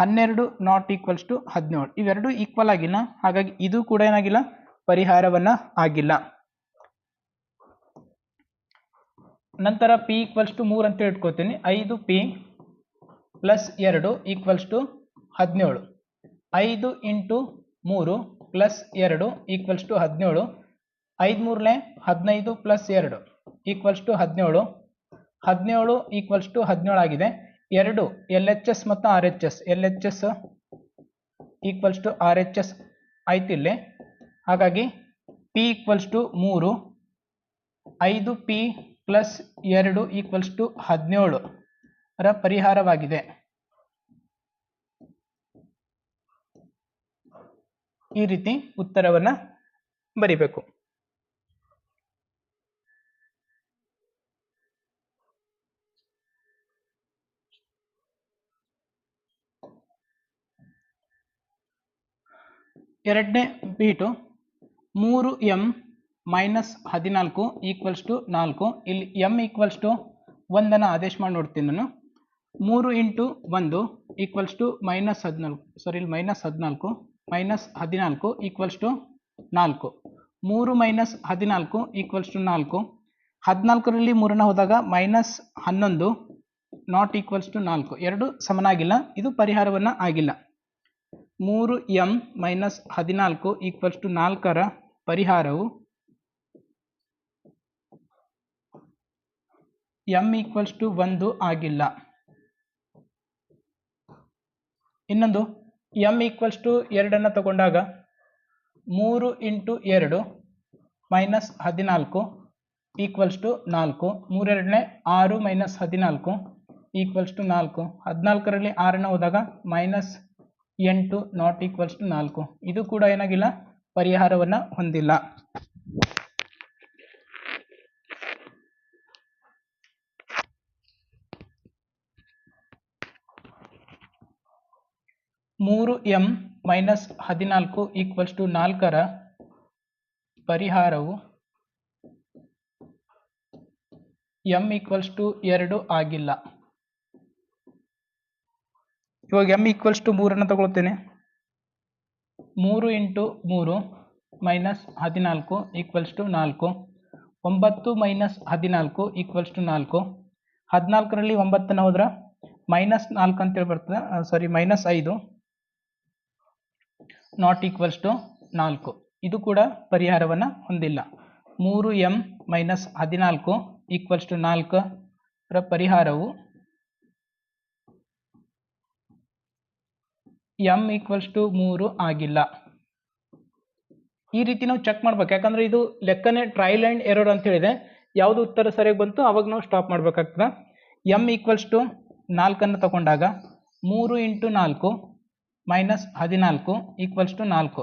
[SPEAKER 1] ಹನ್ನೆರಡು ನಾಟ್ ಈಕ್ವಲ್ಸ್ ಟು ಹದಿನೇಳು. ಇವೆರಡು ಈಕ್ವಲ್ ಆಗಿಲ್ಲ. ಹಾಗಾಗಿ ಇದು ಕೂಡ ಏನಾಗಿಲ್ಲ? ಪರಿಹಾರವನ್ನ ಆಗಿಲ್ಲ. ನಂತರ ಪಿ ಈಕ್ವಲ್ಸ್ ಟು ಮೂರು ಅಂತ ಇಟ್ಕೋತೀನಿ ಐದು ಪಿ ಪ್ಲಸ್ ಎರಡು ಈಕ್ವಲ್ಸ್ ಟು ಹದಿನೇಳು. ಐದು ಇಂಟು ಮೂರು ಪ್ಲಸ್ ಎರಡು ಈಕ್ವಲ್ಸ್ ಟು ಹದಿನೇಳು. ಐದು ಮೂರನೇ ಹದಿನೈದು ಪ್ಲಸ್ ಎರಡು ಈಕ್ವಲ್ಸ್ ಟು ಹದಿನೇಳು. ಹದಿನೇಳು ಈಕ್ವಲ್ಸ್ ಟು ಹದಿನೇಳು ಆಗಿದೆ. ಎರಡು ಎಲ್ ಎಚ್ ಎಸ್ ಮತ್ತು R H S L H S equals to R H S ಆಯ್ತಿಲ್ಲೇ ಹಾಗಾಗಿ ಪಿ ಈಕ್ವಲ್ಸ್ ಟು ಮೂರು, ಐದು ಪಿ ಪ್ಲಸ್ ಎರಡು ಈಕ್ವಲ್ಸ್ ಟು ಹದಿನೇಳು ರ ಪರಿಹಾರವಾಗಿದೆ. ಈ ರೀತಿ ಉತ್ತರವನ್ನು ಬರಿಬೇಕು. ಎರಡನೇ ಬೀಟು ಮೂರು ಎಂ ಮೈನಸ್ ಹದಿನಾಲ್ಕು ಈಕ್ವಲ್ಸ್ ಟು ನಾಲ್ಕು. ಇಲ್ಲಿ ಎಂ ಈಕ್ವಲ್ಸ್ ಟು ಒಂದನ್ನು ಆದೇಶ ಮಾಡಿ ನೋಡ್ತೀನಿ ನಾನು. ಮೂರು ಇಂಟು ಒಂದು ಈಕ್ವಲ್ಸ್ ಟು ಮೈನಸ್ ಹದಿನಾಲ್ಕು. ಸಾರಿ ಇಲ್ಲಿ ಮೈನಸ್ ಹದಿನಾಲ್ಕು ಮೈನಸ್ ಹದಿನಾಲ್ಕು ಈಕ್ವಲ್ಸ್ ಟು ನಾಲ್ಕು. ಮೂರು ಮೈನಸ್ ಹದಿನಾಲ್ಕು ಈಕ್ವಲ್ಸ್ ಟು ನಾಲ್ಕು. ಹದಿನಾಲ್ಕರಲ್ಲಿ ಮೂರನ್ನ ಹೋದಾಗ ಮೈನಸ್ ಹನ್ನೊಂದು ನಾಟ್ ಈಕ್ವಲ್ಸ್ ಟು ನಾಲ್ಕು. ಎರಡು ಸಮನಾಗಿಲ್ಲ, ಇದು ಪರಿಹಾರವನ್ನು ಆಗಿಲ್ಲ. ಮೂರು ಎಂ ಮೈನಸ್ ಹದಿನಾಲ್ಕು ಈಕ್ವಲ್ಸ್ ಟು ನಾಲ್ಕರ ಪರಿಹಾರವು ಎಂ ಈಕ್ವಲ್ಸ್ ಟು ಒಂದು ಆಗಿಲ್ಲ. ಇನ್ನೊಂದು ಎಂ ಈಕ್ವಲ್ಸ್ ಟು ಎರಡನ್ನು ತಗೊಂಡಾಗ ಮೂರು ಇಂಟು ಎರಡು ಮೈನಸ್ ಹದಿನಾಲ್ಕು ಈಕ್ವಲ್ಸ್ ಟು ನಾಲ್ಕು, ಮೂರೆರಡನೇ ಆರು ಮೈನಸ್ ಹದಿನಾಲ್ಕು ಈಕ್ವಲ್ಸ್ ಟು ನಾಲ್ಕು, ಹದಿನಾಲ್ಕರಲ್ಲಿ ಆರನ್ನು ಹೋದಾಗ ಮೈನಸ್ ಎಂಟು ನಾಟ್ ಈಕ್ವಲ್ಸ್ ಟು ನಾಲ್ಕು. ಇದು ಕೂಡ ಏನಾಗಿಲ್ಲ? ಪರಿಹಾರವನ್ನು ಹೊಂದಿಲ್ಲ. ಮೂರು ಎಂ ಮೈನಸ್ ಹದಿನಾಲ್ಕು ಈಕ್ವಲ್ಸ್ ಟು ನಾಲ್ಕರ ಪರಿಹಾರವು ಎಂ ಈಕ್ವಲ್ಸ್ ಟು ಎರಡು ಆಗಿಲ್ಲ. ಇವಾಗ ಎಂ ಈಕ್ವಲ್ಸ್ ಟು ಮೂರನ್ನು ತಗೊಳ್ತೇನೆ. ಮೂರು ಇಂಟು ಮೂರು ಮೈನಸ್ ಹದಿನಾಲ್ಕು ಈಕ್ವಲ್ಸ್ ಟು ನಾಲ್ಕು. ಒಂಬತ್ತು ಮೈನಸ್ ಹದಿನಾಲ್ಕು ಈಕ್ವಲ್ಸ್ ಟು ನಾಲ್ಕು. ಹದಿನಾಲ್ಕರಲ್ಲಿ ಒಂಬತ್ತನ್ನು ಹೋದ್ರೆ ಮೈನಸ್ ನಾಲ್ಕು ಅಂತೇಳಿ ಬರ್ತದೆ. ಸಾರಿ ಮೈನಸ್ ಐದು. ನಾಟ್ ಈಕ್ವಲ್ಸ್ ಟು ನಾಲ್ಕು. ಇದು ಕೂಡ ಪರಿಹಾರವನ್ನು ಹೊಂದಿಲ್ಲ. ಮೂರು ಎಂ ಮೈನಸ್ ಹದಿನಾಲ್ಕು ಈಕ್ವಲ್ಸ್ ಟು ನಾಲ್ಕರ ಪರಿಹಾರವು ಎಂ ಈಕ್ವಲ್ಸ್ ಟು ಮೂರು ಆಗಿಲ್ಲ. ಈ ರೀತಿ ನಾವು ಚೆಕ್ ಮಾಡ್ಬೇಕು. ಯಾಕಂದ್ರೆ ಇದು ಲೆಕ್ಕನೇ ಟ್ರಯಲ್ ಆ್ಯಂಡ್ ಎರರ್ ಅಂತ ಹೇಳಿದೆ. ಯಾವುದು ಉತ್ತರ ಸರಿಯಾಗಿ ಬಂತು, ಅವಾಗ ನಾವು ಸ್ಟಾಪ್ ಮಾಡ್ಬೇಕಾಗ್ತದೆ. ಎಂ ಈಕ್ವಲ್ಸ್ ಟು ನಾಲ್ಕನ್ನು ತಗೊಂಡಾಗ ಮೂರು ಇಂಟು ನಾಲ್ಕು ಮೈನಸ್ ಹದಿನಾಲ್ಕು ಈಕ್ವಲ್ಸ್ ಟು ನಾಲ್ಕು.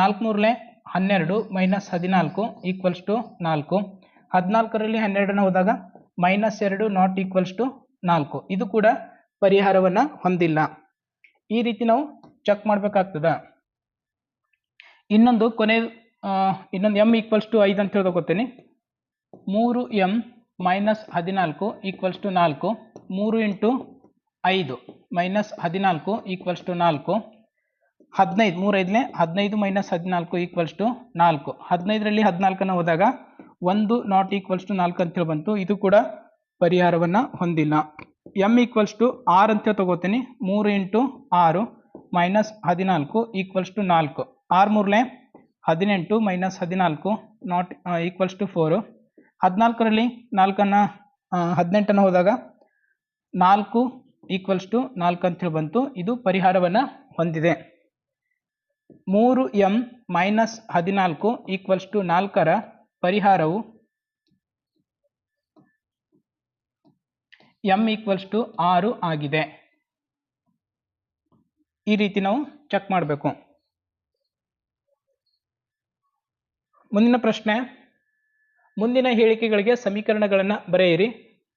[SPEAKER 1] ನಾಲ್ಕು ಮೂರಲೆ ಹನ್ನೆರಡು ಮೈನಸ್ ಹದಿನಾಲ್ಕು ಈಕ್ವಲ್ಸ್ ಟು ನಾಲ್ಕು. ಹದಿನಾಲ್ಕರಲ್ಲಿ ಹನ್ನೆರಡನ್ನು ಹೋದಾಗ ಮೈನಸ್ ಎರಡು ನಾಟ್ ಈಕ್ವಲ್ಸ್ ಟು ನಾಲ್ಕು. ಇದು ಕೂಡ ಪರಿಹಾರವನ್ನು ಹೊಂದಿಲ್ಲ. ಈ ರೀತಿ ನಾವು ಚೆಕ್ ಮಾಡಬೇಕಾಗ್ತದೆ. ಇನ್ನೊಂದು ಕೊನೆ ಇನ್ನೊಂದು ಎಂ ಈಕ್ವಲ್ಸ್ ಟು ಐದು ಅಂತ ಹೇಳ್ಕೊತೀನಿ ಮೂರು ಎಂ ಮೈನಸ್ ಹದಿನಾಲ್ಕು ಈಕ್ವಲ್ಸ್ ಟು ನಾಲ್ಕು. ಮೂರು ಇಂಟು ಐದು ಮೈನಸ್ ಹದಿನಾಲ್ಕು ಈಕ್ವಲ್ಸ್ ಟು ನಾಲ್ಕು. ಹದಿನೈದು ಮೂರೈದನೇ ಹದಿನೈದು ಮೈನಸ್ ಹದಿನಾಲ್ಕು ಈಕ್ವಲ್ಸ್ ಟು ನಾಲ್ಕು. ಹದಿನೈದರಲ್ಲಿ ಹದಿನಾಲ್ಕನ್ನು ಹೋದಾಗ ಒಂದು ನಾಟ್ ಈಕ್ವಲ್ಸ್ ಟು ನಾಲ್ಕು ಅಂತೇಳಿ ಬಂತು ಇದು ಕೂಡ ಪರಿಹಾರವನ್ನು ಹೊಂದಿಲ್ಲ. ಎಂ ಈಕ್ವಲ್ಸ್ ಟು ಆರು ಅಂತ ತೊಗೋತೀನಿ. ಮೂರು ಇಂಟು ಆರು ಮೈನಸ್ ಹದಿನಾಲ್ಕು ಈಕ್ವಲ್ಸ್ ಟು ನಾಲ್ಕು. ಆರು ಮೂರಲೆ ಹದಿನೆಂಟು ಮೈನಸ್ ಹದಿನಾಲ್ಕು ನಾಟ್ ಈಕ್ವಲ್ಸ್ ಟು ಫೋರು ಹದಿನಾಲ್ಕರಲ್ಲಿ ನಾಲ್ಕನ್ನು ಹದಿನೆಂಟನ್ನು ಹೋದಾಗ ನಾಲ್ಕು ಈಕ್ವಲ್ಸ್ ಟು ನಾಲ್ಕು ಅಂತೇಳಿ ಬಂತು. ಇದು ಪರಿಹಾರವನ್ನು ಹೊಂದಿದೆ. ಮೂರು ಎಂ ಮೈನಸ್ ಹದಿನಾಲ್ಕು ಈಕ್ವಲ್ಸ್ ಟು ನಾಲ್ಕರ ಪರಿಹಾರವು ಎಂ ಈಕ್ವಲ್ಸ್ ಟು ಆರು ಆಗಿದೆ. ಈ ರೀತಿ ನಾವು ಚೆಕ್ ಮಾಡಬೇಕು. ಮುಂದಿನ ಪ್ರಶ್ನೆ. ಮುಂದಿನ ಹೇಳಿಕೆಗಳಿಗೆ ಸಮೀಕರಣಗಳನ್ನು ಬರೆಯಿರಿ.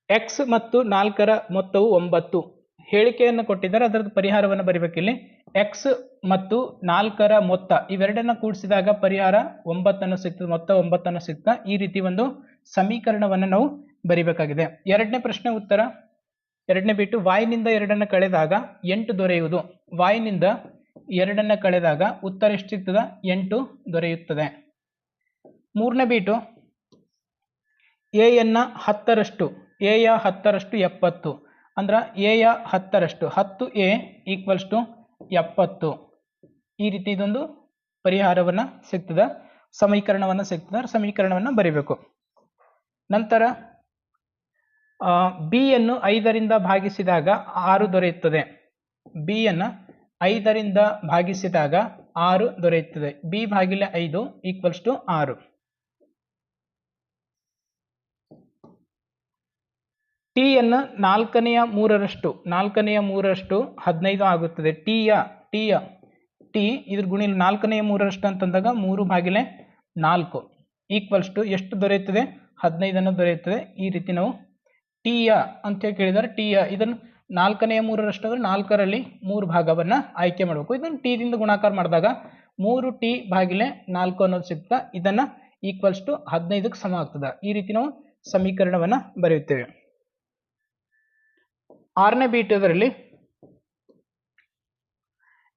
[SPEAKER 1] ಎಕ್ಸ್ ಮತ್ತು ನಾಲ್ಕರ ಮೊತ್ತವು ಒಂಬತ್ತು. ಹೇಳಿಕೆಯನ್ನು ಕೊಟ್ಟಿದ್ದಾರೆ, ಅದರದ್ದು ಪರಿಹಾರವನ್ನು ಬರೀಬೇಕಿಲ್ಲಿ ಎಕ್ಸ್ ಮತ್ತು ನಾಲ್ಕರ ಮೊತ್ತ, ಇವೆರಡನ್ನ ಕೂಡಿಸಿದಾಗ ಪರಿಹಾರ ಒಂಬತ್ತನ್ನು ಸಿಗ್ತದೆ, ಮೊತ್ತ ಒಂಬತ್ತನ್ನು ಸಿಗ್ತಾ, ಈ ರೀತಿ ಒಂದು ಸಮೀಕರಣವನ್ನು ನಾವು ಬರಿಬೇಕಾಗಿದೆ. ಎರಡನೇ ಪ್ರಶ್ನೆ ಉತ್ತರ. ಎರಡನೇ ಬಿಟ್ಟು ವಾಯಿನಿಂದ ಎರಡನ್ನು ಕಳೆದಾಗ ಎಂಟು ದೊರೆಯುವುದು. ವಾಯಿನಿಂದ ಎರಡನ್ನು ಕಳೆದಾಗ ಉತ್ತರ ಎಷ್ಟು ಸಿಗ್ತದ ಎಂಟು ದೊರೆಯುತ್ತದೆ. ಮೂರನೇ ಬೀಟು ಎಯನ್ನು ಹತ್ತರಷ್ಟು, ಎಯ ಹತ್ತರಷ್ಟು ಎಪ್ಪತ್ತು. ಅಂದ್ರೆ ಎಯ ಹತ್ತರಷ್ಟು, ಹತ್ತು ಎ ಈಕ್ವಲ್ಸ್ ಟು ಎಪ್ಪತ್ತು. ಈ ರೀತಿ ಇದೊಂದು ಪರಿಹಾರವನ್ನು ಸಿಗ್ತದೆ, ಸಮೀಕರಣವನ್ನು ಸಿಗ್ತದೆ, ಸಮೀಕರಣವನ್ನು ಬರೀಬೇಕು. ನಂತರ ಬಿ ಯನ್ನು ಐದರಿಂದ ಭಾಗಿಸಿದಾಗ ಆರು ದೊರೆಯುತ್ತದೆ. ಬಿ ಯನ್ನು ಐದರಿಂದ ಭಾಗಿಸಿದಾಗ ಆರು ದೊರೆಯುತ್ತದೆ. ಬಿ ಭಾಗಿಲೆ ಐದು ಈಕ್ವಲ್ಸ್ ಟು ಆರು. ಟಿ ಯನ್ನು ನಾಲ್ಕನೆಯ ಮೂರರಷ್ಟು ನಾಲ್ಕನೆಯ ಮೂರರಷ್ಟು ಹದಿನೈದು ಆಗುತ್ತದೆ. ಟಿಯ ಟಿಯ ಟಿ ಇದ್ರ ಗುಣಿ ನಾಲ್ಕನೆಯ ಮೂರರಷ್ಟು ಅಂತಂದಾಗ ಮೂರು ಬಾಗಿಲೆ ನಾಲ್ಕು. ಈಕ್ವಲ್ಸ್ ಟು ಎಷ್ಟು ದೊರೆಯುತ್ತದೆ? ಹದಿನೈದನ್ನು ದೊರೆಯುತ್ತದೆ. ಈ ರೀತಿ ನಾವು ಟಿಯ ಅಂತ ಕೇಳಿದರೆ ಟಿಯ, ಇದನ್ನು ನಾಲ್ಕನೆಯ ಮೂರರಷ್ಟು ಅಂದರೆ ನಾಲ್ಕರಲ್ಲಿ ಮೂರು ಭಾಗವನ್ನು ಆಯ್ಕೆ ಮಾಡಬೇಕು. ಇದನ್ನು ಟಿದಿಂದ ಗುಣಾಕಾರ ಮಾಡಿದಾಗ ಮೂರು ಟಿ ಬಾಗಿಲೆ ನಾಲ್ಕು ಅನ್ನೋದು ಸಿಗ್ತಾ ಇದನ್ನು ಈಕ್ವಲ್ಸ್ ಟು ಹದಿನೈದಕ್ಕೆ ಸಮ ಆಗ್ತದೆ. ಈ ರೀತಿ ನಾವು ಸಮೀಕರಣವನ್ನು ಬರೆಯುತ್ತೇವೆ. ಆರನೇ ಬೀಟದಲ್ಲಿ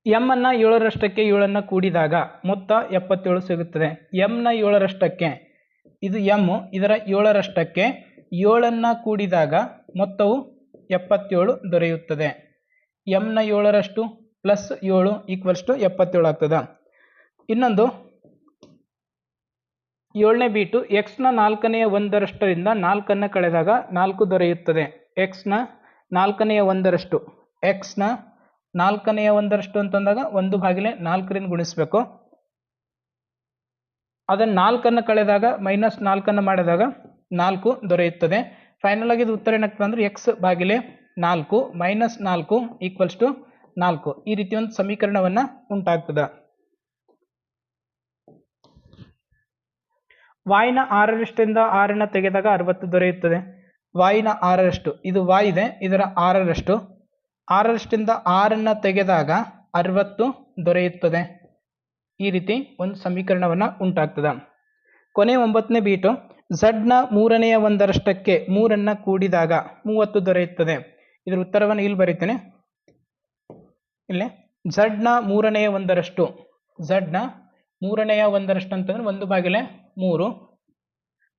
[SPEAKER 1] ಎಂ ಅನ್ನ ಏಳರಷ್ಟಕ್ಕೆ ಏಳನ್ನು ಕೂಡಿದಾಗ ಮೊತ್ತ ಎಪ್ಪತ್ತೇಳು ಸಿಗುತ್ತದೆ. ಎಮ್ನ ಏಳರಷ್ಟಕ್ಕೆ, ಇದು ಎಂ ಇದರ ಏಳರಷ್ಟಕ್ಕೆ ಏಳನ್ನು ಕೂಡಿದಾಗ ಮೊತ್ತವು ಎಪ್ಪತ್ತೇಳು ದೊರೆಯುತ್ತದೆ. ಎಮ್ನ ಏಳರಷ್ಟು ಪ್ಲಸ್ ಏಳು ಈಕ್ವಲ್ಸ್ ಟು ಎಪ್ಪತ್ತೇಳು ಆಗ್ತದೆ. ಇನ್ನೊಂದು, ಏಳನೇ ಬೀಟು ಎಕ್ಸ್ನ ನಾಲ್ಕನೆಯ ಒಂದರಷ್ಟರಿಂದ ನಾಲ್ಕನ್ನು ಕಳೆದಾಗ ನಾಲ್ಕು ದೊರೆಯುತ್ತದೆ. ಎಕ್ಸ್ನ ನಾಲ್ಕನೆಯ ಒಂದರಷ್ಟು ಎಕ್ಸ್ನ ನಾಲ್ಕನೆಯ ಒಂದರಷ್ಟು ಅಂತಂದಾಗ ಒಂದು ಭಾಗಿಲೆ ನಾಲ್ಕರಿಂದ ಗುಣಿಸಬೇಕು. ಅದನ್ನು ನಾಲ್ಕನ್ನು ಕಳೆದಾಗ ಮೈನಸ್ ನಾಲ್ಕನ್ನು ಮಾಡಿದಾಗ ನಾಲ್ಕು ದೊರೆಯುತ್ತದೆ. ಫೈನಲ್ ಆಗಿ ಇದು ಉತ್ತರ ಏನಾಗ್ತದೆ ಅಂದರೆ ಎಕ್ಸ್ ಬಾಗಿಲೆ ನಾಲ್ಕು ಮೈನಸ್ ನಾಲ್ಕು ಈಕ್ವಲ್ಸ್ ಟು ನಾಲ್ಕು. ಈ ರೀತಿ ಒಂದು ಸಮೀಕರಣವನ್ನು ಉಂಟಾಗ್ತದೆ. ವಾಯಿನ ಆರರಷ್ಟರಿಂದ ಆರನ್ನು ತೆಗೆದಾಗ ಅರವತ್ತು ದೊರೆಯುತ್ತದೆ. ವಾಯಿನ ಆರರಷ್ಟು, ಇದು ವಾಯಿದೆ ಇದೆ, ಇದರ ಆರರಷ್ಟು. ಆರರಷ್ಟರಿಂದ ಆರನ್ನು ತೆಗೆದಾಗ ಅರವತ್ತು ದೊರೆಯುತ್ತದೆ. ಈ ರೀತಿ ಒಂದು ಸಮೀಕರಣವನ್ನು ಉಂಟಾಗ್ತದೆ. ಕೊನೆ ಒಂಬತ್ತನೇ ಬೀಟು. ಝಡ್ನ ಮೂರನೆಯ ಒಂದರಷ್ಟಕ್ಕೆ ಮೂರನ್ನು ಕೂಡಿದಾಗ ಮೂವತ್ತು ದೊರೆಯುತ್ತದೆ. ಇದರ ಉತ್ತರವನ್ನು ಇಲ್ಲಿ ಬರೀತೇನೆ. ಇಲ್ಲೇ? ಝಡ್ನ ಮೂರನೆಯ ಒಂದರಷ್ಟು. ಝಡ್ನ ಮೂರನೆಯ ಒಂದರಷ್ಟು ಅಂತಂದ್ರೆ ಒಂದು ಬಾಗಿಲೆ ಮೂರು.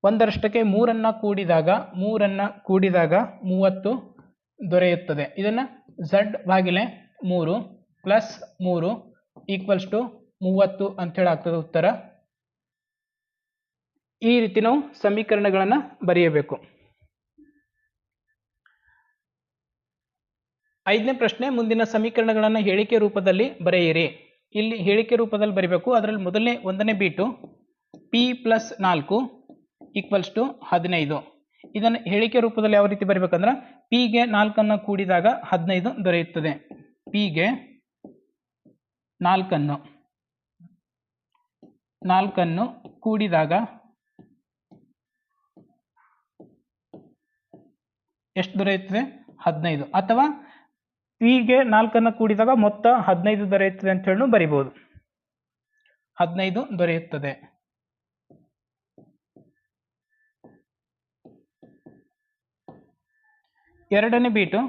[SPEAKER 1] ಒಂದರಷ್ಟಕ್ಕೆ ಮೂರನ್ನು ಕೂಡಿದಾಗ ಮೂರನ್ನು ಕೂಡಿದಾಗ ಮೂವತ್ತು ದೊರೆಯುತ್ತದೆ. ಇದನ್ನು ಝಡ್ ಬಾಗಿಲೆ ಮೂರು ಪ್ಲಸ್ ಮೂರು ಈಕ್ವಲ್ಸ್ ಟು ಮೂವತ್ತು ಅಂತೇಳಿ ಆಗ್ತದೆ ಉತ್ತರ. ಈ ರೀತಿ ನಾವು ಸಮೀಕರಣಗಳನ್ನು ಬರೆಯಬೇಕು. ಐದನೇ ಪ್ರಶ್ನೆ, ಮುಂದಿನ ಸಮೀಕರಣಗಳನ್ನು ಹೇಳಿಕೆ ರೂಪದಲ್ಲಿ ಬರೆಯಿರಿ. ಇಲ್ಲಿ ಹೇಳಿಕೆ ರೂಪದಲ್ಲಿ ಬರೀಬೇಕು. ಅದರಲ್ಲಿ ಮೊದಲನೇ ಒಂದನೇ ಬೀಟು ಪಿ ಪ್ಲಸ್ ನಾಲ್ಕು ಈಕ್ವಲ್ಸ್ ಟು ಹದಿನೈದು. ಇದನ್ನು ಹೇಳಿಕೆ ರೂಪದಲ್ಲಿ ಯಾವ ರೀತಿ ಬರೀಬೇಕಂದ್ರೆ ಪಿಗೆ ನಾಲ್ಕನ್ನು ಕೂಡಿದಾಗ ಹದಿನೈದು ದೊರೆಯುತ್ತದೆ. ಪಿಗೆ ನಾಲ್ಕನ್ನು ನಾಲ್ಕನ್ನು ಕೂಡಿದಾಗ ಎಷ್ಟು ದೊರೆಯುತ್ತದೆ ಹದಿನೈದು. ಅಥವಾ ಹೀಗೆ ನಾಲ್ಕನ್ನು ಕೂಡಿದಾಗ ಮೊತ್ತ ಹದಿನೈದು ದೊರೆಯುತ್ತದೆ ಅಂತ ಹೇಳಿ ಬರಿಬಹುದು. ಹದಿನೈದು ದೊರೆಯುತ್ತದೆ ಎರಡನೇ ಬೀಟು.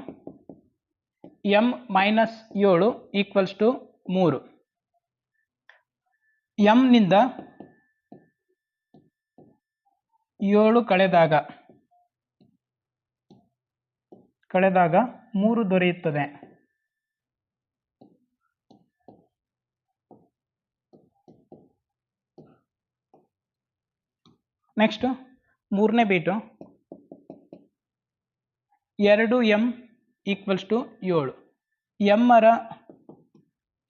[SPEAKER 1] ಎಂ ಮೈನಸ್ ಏಳು ಈಕ್ವಲ್ಸ್ ಟು ಮೂರು. ಎಂನಿಂದ ಏಳು ಕಳೆದಾಗ ಕಳೆದಾಗ ಮೂರು ದೊರೆಯುತ್ತದೆ. ನೆಕ್ಸ್ಟ್ ಮೂರನೇ ಬೀಟು. ಎರಡು ಎಂ ಈಕ್ವಲ್ಸ್ ಟು ಏಳು. ಎಮ್ಮರ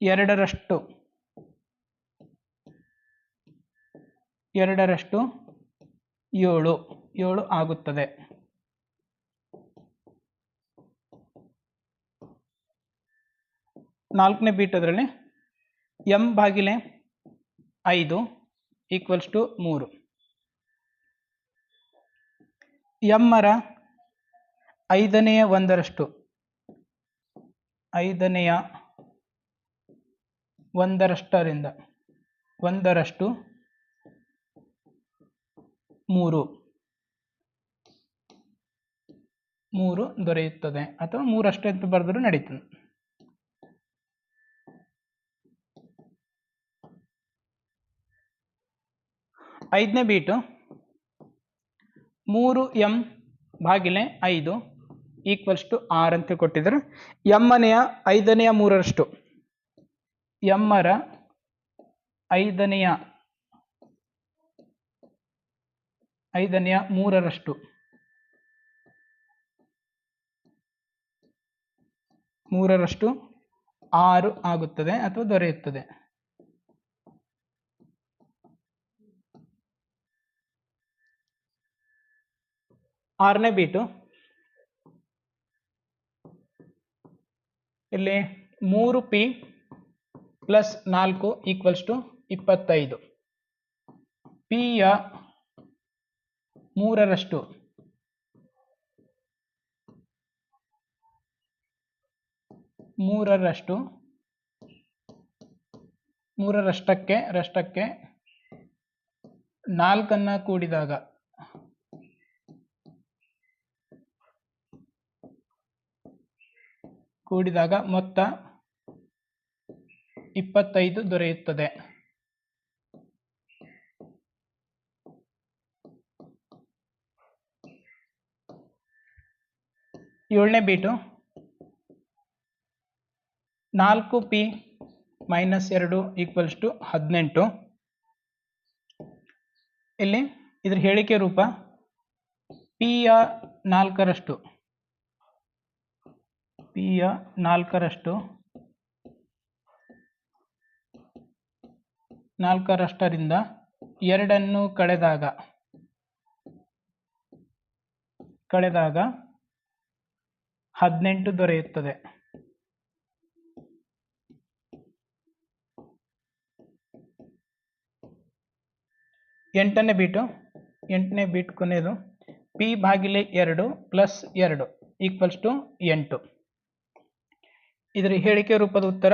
[SPEAKER 1] ಎರಡರಷ್ಟು. ಎರಡರಷ್ಟು ಏಳು. ಏಳು ಆಗುತ್ತದೆ. ನಾಲ್ಕನೇ ಬೀಟ್ ಅದರಲ್ಲಿ ಎಂ ಬಾಗಿಲೆ ಐದು ಈಕ್ವಲ್ಸ್ ಟು ಮೂರು. ಎಮ್ಮರ ಐದನೆಯ ಒಂದರಷ್ಟು. ಐದನೆಯ ಒಂದರಷ್ಟರಿಂದ ಒಂದರಷ್ಟು ಮೂರು. ಮೂರು ದೊರೆಯುತ್ತದೆ. ಅಥವಾ ಮೂರಷ್ಟು ಅಂತ ಬರೆದರೂ ನಡೀತದೆ. ಐದನೇ ಬೀಟು. ಮೂರು ಎಂ ಬಾಗಿಲೆ ಐದು ಈಕ್ವಲ್ಸ್ ಟು ಆರ್ ಅಂತ ಕೊಟ್ಟಿದ್ದಾರೆ ಎಮ್ಮನೆಯ ಐದನೆಯ ಮೂರರಷ್ಟು. ಎಮ್ಮರ ಐದನೆಯ ಐದನೆಯ ಮೂರರಷ್ಟು. ಮೂರರಷ್ಟು ಆರು ಆಗುತ್ತದೆ ಅಥವಾ ದೊರೆಯುತ್ತದೆ. ಆರನೇ ಬೀಟು. ಇಲ್ಲಿ ಮೂರು ಪಿ ಪ್ಲಸ್ ನಾಲ್ಕು ಈಕ್ವಲ್ಸ್ ಟು ಇಪ್ಪತ್ತೈದು. ಪಿಯ ಮೂರರಷ್ಟು. ಮೂರರಷ್ಟು. ಮೂರರಷ್ಟಕ್ಕೆ, ರಷ್ಟಕ್ಕೆ ನಾಲ್ಕನ್ನು ಕೂಡಿದಾಗ. ಕೂಡಿದಾಗ ಮೊತ್ತ ಇಪ್ಪತ್ತೈದು ದೊರೆಯುತ್ತದೆ. ಏಳನೇ ಬೀಟು. ನಾಲ್ಕು ಪಿ ಮೈನಸ್ ಎರಡು ಈಕ್ವಲ್ಸ್ ಟು ಹದಿನೆಂಟು. ಇಲ್ಲಿ ಇದ್ರ ಹೇಳಿಕೆ ರೂಪ ಪಿಯ ನಾಲ್ಕರಷ್ಟು. ಪಿಯ ನಾಲ್ಕರಷ್ಟು. ನಾಲ್ಕರಷ್ಟರಿಂದ ಎರಡನ್ನು ಕಳೆದಾಗ. ಕಳೆದಾಗ ಹದಿನೆಂಟು ದೊರೆಯುತ್ತದೆ. ಎಂಟನೇ ಬೀಟು, ಎಂಟನೇ ಬೀಟ್ ಕೊನೆಯದು, ಪಿ ಬಾಗಿಲೆ ಎರಡು ಪ್ಲಸ್ ಎರಡು ಈಕ್ವಲ್ಸ್ ಟು ಎಂಟು. ಇದರ ಹೇಳಿಕೆ ರೂಪದ ಉತ್ತರ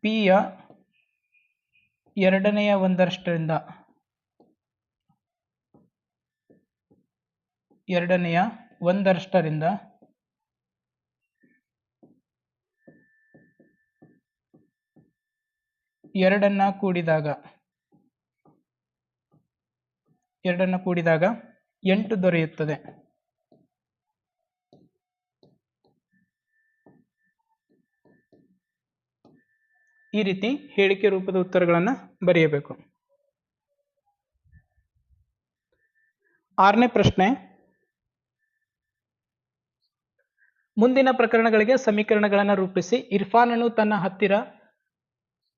[SPEAKER 1] ಪಿಯ ಎರಡನೆಯ ಒಂದರಷ್ಟರಿಂದ. ಎರಡನೆಯ ಒಂದರಷ್ಟರಿಂದ. ಎರಡನ್ನ ಕೂಡಿದಾಗ. ಎರಡನ್ನ ಕೂಡಿದಾಗ ಎಂಟು ದೊರೆಯುತ್ತದೆ. ಈ ರೀತಿ ಹೇಳಿಕೆ ರೂಪದ ಉತ್ತರಗಳನ್ನು ಬರೆಯಬೇಕು. ಆರನೇ ಪ್ರಶ್ನೆ. ಮುಂದಿನ ಪ್ರಕರಣಗಳಿಗೆ ಸಮೀಕರಣಗಳನ್ನು ರೂಪಿಸಿ. ಇರ್ಫಾನನು ತನ್ನ ಹತ್ತಿರ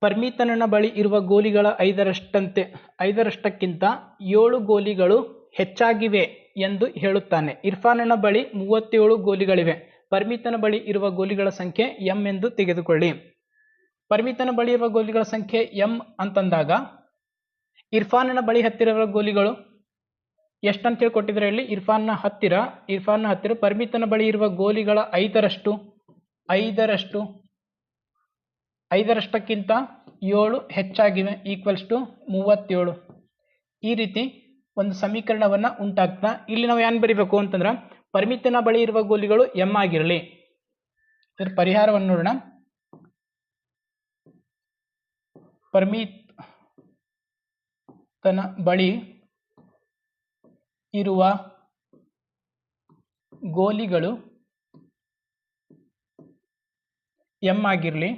[SPEAKER 1] ಪರ್ಮಿತನನ ಬಳಿ ಇರುವ ಗೋಲಿಗಳ ಐದರಷ್ಟಂತೆ, ಐದರಷ್ಟಕ್ಕಿಂತ ಏಳು ಗೋಲಿಗಳು ಹೆಚ್ಚಾಗಿವೆ ಎಂದು ಹೇಳುತ್ತಾನೆ. ಇರ್ಫಾನನ ಬಳಿ ಮೂವತ್ತೇಳು ಗೋಲಿಗಳಿವೆ. ಪರ್ಮಿತನ ಬಳಿ ಇರುವ ಗೋಲಿಗಳ ಸಂಖ್ಯೆ ಎಂ ಎಂದು ತೆಗೆದುಕೊಳ್ಳಿ. ಪರ್ಮಿತನ ಬಳಿ ಇರುವ ಗೋಲಿಗಳ ಸಂಖ್ಯೆ ಎಂ ಅಂತಂದಾಗ ಇರ್ಫಾನನ ಬಳಿ ಹತ್ತಿರ ಇರುವ ಗೋಲಿಗಳು ಎಷ್ಟಂತ ಹೇಳಿ? ಕೊಟ್ಟಿದ್ರೆ ಇಲ್ಲಿ ಇರ್ಫಾನ್ನ ಹತ್ತಿರ ಇರ್ಫಾನ್ನ ಹತ್ತಿರ ಪರ್ಮಿತನ ಬಳಿ ಇರುವ ಗೋಲಿಗಳ ಐದರಷ್ಟು ಐದರಷ್ಟು, ಐದರಷ್ಟಕ್ಕಿಂತ ಏಳು ಹೆಚ್ಚಾಗಿವೆ ಈಕ್ವಲ್ಸ್ ಟು ಮೂವತ್ತೇಳು. ಈ ರೀತಿ ಒಂದು ಸಮೀಕರಣವನ್ನ ಉಂಟಾಗ್ತಾ ಇಲ್ಲಿ ನಾವು ಏನು ಬರಿಬೇಕು ಅಂತಂದ್ರೆ ಪರಿಮಿತನ ಬಳಿ ಇರುವ ಗೋಲಿಗಳು ಎಂ ಆಗಿರಲಿ. ಇದರ ಪರಿಹಾರವನ್ನು ನೋಡೋಣ. ಪರಿಮಿತ್ ತನ ಬಳಿ ಇರುವ ಗೋಲಿಗಳು ಎಂ ಆಗಿರಲಿ.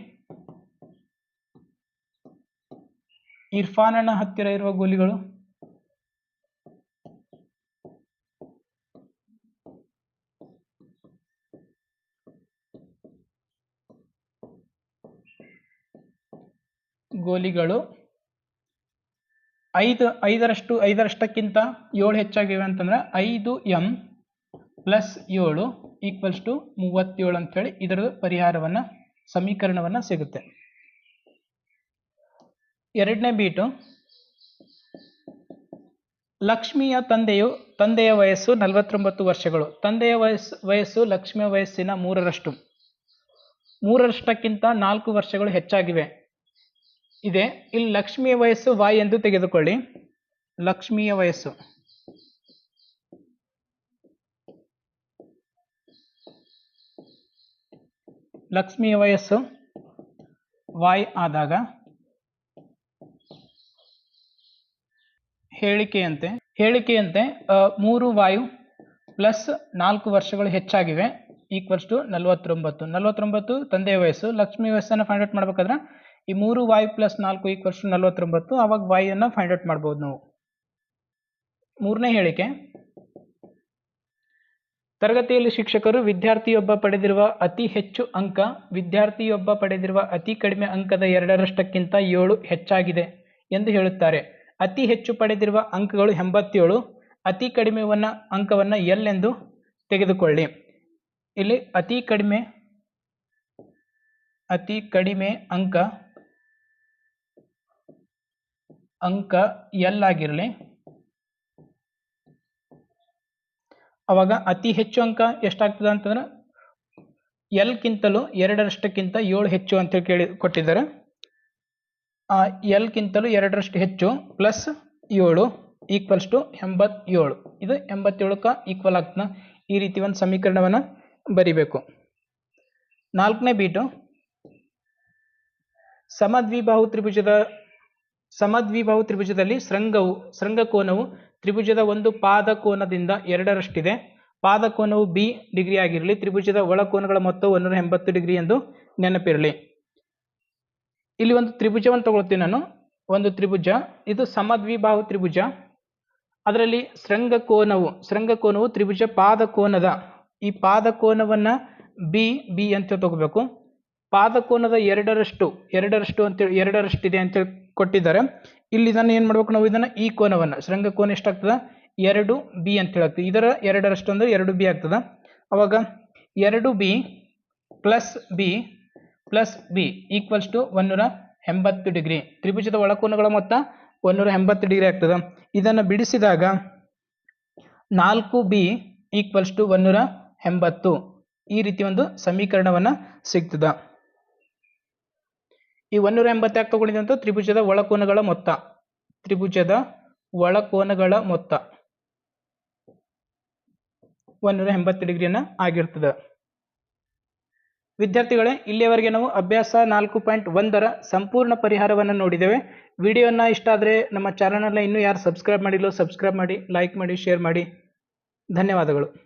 [SPEAKER 1] ಇರ್ಫಾನನ ಹತ್ತಿರ ಇರುವ ಗೋಲಿಗಳು ಗೋಲಿಗಳು ಐದು, ಐದರಷ್ಟು, ಐದರಷ್ಟಕ್ಕಿಂತ ಏಳು ಹೆಚ್ಚಾಗಿವೆ ಅಂತಂದ್ರೆ ಐದು ಎಂ ಪ್ಲಸ್ ಏಳು ಈಕ್ವಲ್ಸ್ ಟು ಮೂವತ್ತೇಳು ಅಂತೇಳಿ ಇದರ ಪರಿಹಾರವನ್ನ, ಸಮೀಕರಣವನ್ನ ಸಿಗುತ್ತೆ. ಎರಡನೇ ಬೀಟು, ಲಕ್ಷ್ಮಿಯ ತಂದೆಯು, ತಂದೆಯ ವಯಸ್ಸು ನಲವತ್ತೊಂಬತ್ತು ವರ್ಷಗಳು. ತಂದೆಯ ವಯಸ್ಸು ವಯಸ್ಸು ಲಕ್ಷ್ಮಿಯ ವಯಸ್ಸಿನ ಮೂರರಷ್ಟು. ಮೂರರಷ್ಟಕ್ಕಿಂತ ನಾಲ್ಕು ವರ್ಷಗಳು ಹೆಚ್ಚಾಗಿವೆ. ಇದೆ. ಇಲ್ಲಿ ಲಕ್ಷ್ಮಿಯ ವಯಸ್ಸು ವಾಯ್ ಎಂದು ತೆಗೆದುಕೊಳ್ಳಿ. ಲಕ್ಷ್ಮಿಯ ವಯಸ್ಸು. ಲಕ್ಷ್ಮಿಯ ವಯಸ್ಸು ವಾಯ್ ಆದಾಗ ಹೇಳಿಕೆಯಂತೆ ಹೇಳಿಕೆಯಂತೆ ಮೂರು ವಾಯು ಪ್ಲಸ್ ನಾಲ್ಕು ವರ್ಷಗಳು ಹೆಚ್ಚಾಗಿವೆ. ಈಕ್ವಲ್ಸ್ ಟು ನಲವತ್ತೊಂಬತ್ತು. ನಲವತ್ತೊಂಬತ್ತು ತಂದೆಯ ವಯಸ್ಸು. ಲಕ್ಷ್ಮಿ ವಯಸ್ಸನ್ನು ಫೈಂಡ್ ಔಟ್ ಮಾಡ್ಬೇಕಾದ್ರೆ ಈ ಮೂರು ವಾಯ್ ಪ್ಲಸ್ ನಾಲ್ಕು ಈಕ್ವಲ್ಸ್ ನಲವತ್ತೊಂಬತ್ತು, ಅವಾಗ ವೈಯನ್ನು ಫೈಂಡ್ ಔಟ್ ಮಾಡ್ಬೋದು ನಾವು. ಮೂರನೇ ಹೇಳಿಕೆ. ತರಗತಿಯಲ್ಲಿ ಶಿಕ್ಷಕರು ವಿದ್ಯಾರ್ಥಿಯೊಬ್ಬ ಪಡೆದಿರುವ ಅತಿ ಹೆಚ್ಚು ಅಂಕ, ವಿದ್ಯಾರ್ಥಿಯೊಬ್ಬ ಪಡೆದಿರುವ ಅತಿ ಕಡಿಮೆ ಅಂಕದ ಎರಡರಷ್ಟಕ್ಕಿಂತ ಏಳು ಹೆಚ್ಚಾಗಿದೆ ಎಂದು ಹೇಳುತ್ತಾರೆ. ಅತಿ ಹೆಚ್ಚು ಪಡೆದಿರುವ ಅಂಕಗಳು ಎಂಬತ್ತೇಳು, ಅತಿ ಕಡಿಮೆವನ್ನ ಅಂಕವನ್ನು ಎಂದು ತೆಗೆದುಕೊಳ್ಳಿ. ಇಲ್ಲಿ ಅತಿ ಕಡಿಮೆ ಅತಿ ಕಡಿಮೆ ಅಂಕ ಅಂಕ ಎಲ್ ಆಗಿರಲಿ. ಅವಾಗ ಅತಿ ಹೆಚ್ಚು ಅಂಕ ಎಷ್ಟಾಗ್ತದೆ ಅಂತಂದ್ರೆ ಎಲ್ಗಿಂತಲೂ ಎರಡರಷ್ಟಕ್ಕಿಂತ ಏಳು ಹೆಚ್ಚು ಅಂತ ಕೇಳಿ ಕೊಟ್ಟಿದ್ದಾರೆ. ಆ ಎಲ್ಗಿಂತಲೂ ಎರಡರಷ್ಟು ಹೆಚ್ಚು ಪ್ಲಸ್ ಏಳು ಈಕ್ವಲ್ಸ್ ಟು ಎಂಬತ್ತೇಳು. ಇದು ಎಂಬತ್ತೇಳಕ್ಕೆ ಈಕ್ವಲ್ ಆಗ್ತದೆ. ಈ ರೀತಿ ಒಂದು ಸಮೀಕರಣವನ್ನು ಬರಿಬೇಕು. ನಾಲ್ಕನೇ ಬೀಟು ಸಮದ್ವಿಬಾಹು ತ್ರಿಭುಜದ ಸಮದ್ವಿಬಾಹು ತ್ರಿಭುಜದಲ್ಲಿ ಶೃಂಗವು, ಶೃಂಗಕೋನವು ತ್ರಿಭುಜದ ಒಂದು ಪಾದಕೋನದಿಂದ ಎರಡರಷ್ಟಿದೆ. ಪಾದಕೋನವು ಬಿ ಡಿಗ್ರಿ ಆಗಿರಲಿ, ತ್ರಿಭುಜದ ಒಳಕೋನಗಳ ಮೊತ್ತವು ಒಂದೂರ ಎಂಬತ್ತು ಡಿಗ್ರಿ ಎಂದು ನೆನಪಿರಲಿ. ಇಲ್ಲಿ ಒಂದು ತ್ರಿಭುಜವನ್ನು ತಗೊಳ್ತೀನಿ ನಾನು. ಒಂದು ತ್ರಿಭುಜ, ಇದು ಸಮದ್ವಿಭಾವ ತ್ರಿಭುಜ. ಅದರಲ್ಲಿ ಶೃಂಗಕೋನವು ಶೃಂಗಕೋನವು ತ್ರಿಭುಜ ಪಾದಕೋನದ. ಈ ಪಾದಕೋನವನ್ನು ಬಿ ಬಿ ಅಂತ ತಗೋಬೇಕು. ಪಾದಕೋನದ ಎರಡರಷ್ಟು ಎರಡರಷ್ಟು ಅಂತೇಳಿ ಎರಡರಷ್ಟಿದೆ ಅಂತೇಳಿ ಕೊಟ್ಟಿದ್ದಾರೆ. ಇಲ್ಲಿ ಇದನ್ನು ಏನು ಮಾಡ್ಬೇಕು ನಾವು? ಇದನ್ನು ಈ ಕೋನವನ್ನು, ಶೃಂಗ ಕೋನ ಎಷ್ಟಾಗ್ತದೆ? ಎರಡು ಬಿ ಅಂತ ಆಗ್ತದೆ ಇದರ ಎರಡರಷ್ಟು ಅಂದರೆ ಎರಡು ಬಿ ಆಗ್ತದೆ. ಅವಾಗ ಎರಡು B plus B plus B equals to ಒಂದೂರ ಎಂಬತ್ತು ಡಿಗ್ರಿ. ತ್ರಿಭುಜದ ಒಳಕೋನಗಳ ಮೊತ್ತ ಒಂದೂರ ಎಂಬತ್ತು ಡಿಗ್ರಿ ಆಗ್ತದೆ. ಇದನ್ನು ಬಿಡಿಸಿದಾಗ ನಾಲ್ಕು ಬಿ ಈಕ್ವಲ್ಸ್ ಟು ಒಂದೂರ ಎಂಬತ್ತು. ಈ ರೀತಿ ಒಂದು ಸಮೀಕರಣವನ್ನು ಸಿಗ್ತದ. ಈ ಒನ್ನೂರ ಎಂಬತ್ತು ಯಾಕೆ ತ್ರಿಭುಜದ ಒಳಕೋನಗಳ ಮೊತ್ತ. ತ್ರಿಭುಜದ ಒಳಕೋನಗಳ ಮೊತ್ತ. ಒನ್ನೂರ ಎಂಬತ್ತು ಡಿಗ್ರಿಯನ್ನ ಆಗಿರ್ತದೆ. ವಿದ್ಯಾರ್ಥಿಗಳೇ, ಇಲ್ಲಿಯವರೆಗೆ ನಾವು ಅಭ್ಯಾಸ ನಾಲ್ಕು ಪಾಯಿಂಟ್ ಒಂದರ ಸಂಪೂರ್ಣ ಪರಿಹಾರವನ್ನು ನೋಡಿದ್ದೇವೆ. ವಿಡಿಯೋನ ಇಷ್ಟ ಆದರೆ ನಮ್ಮ ಚಾನಲ್ನ ಇನ್ನೂ ಯಾರು ಸಬ್ಸ್ಕ್ರೈಬ್ ಮಾಡಿಲ್ಲೋ ಸಬ್ಸ್ಕ್ರೈಬ್ ಮಾಡಿ, ಲೈಕ್ ಮಾಡಿ, ಶೇರ್ ಮಾಡಿ. ಧನ್ಯವಾದಗಳು.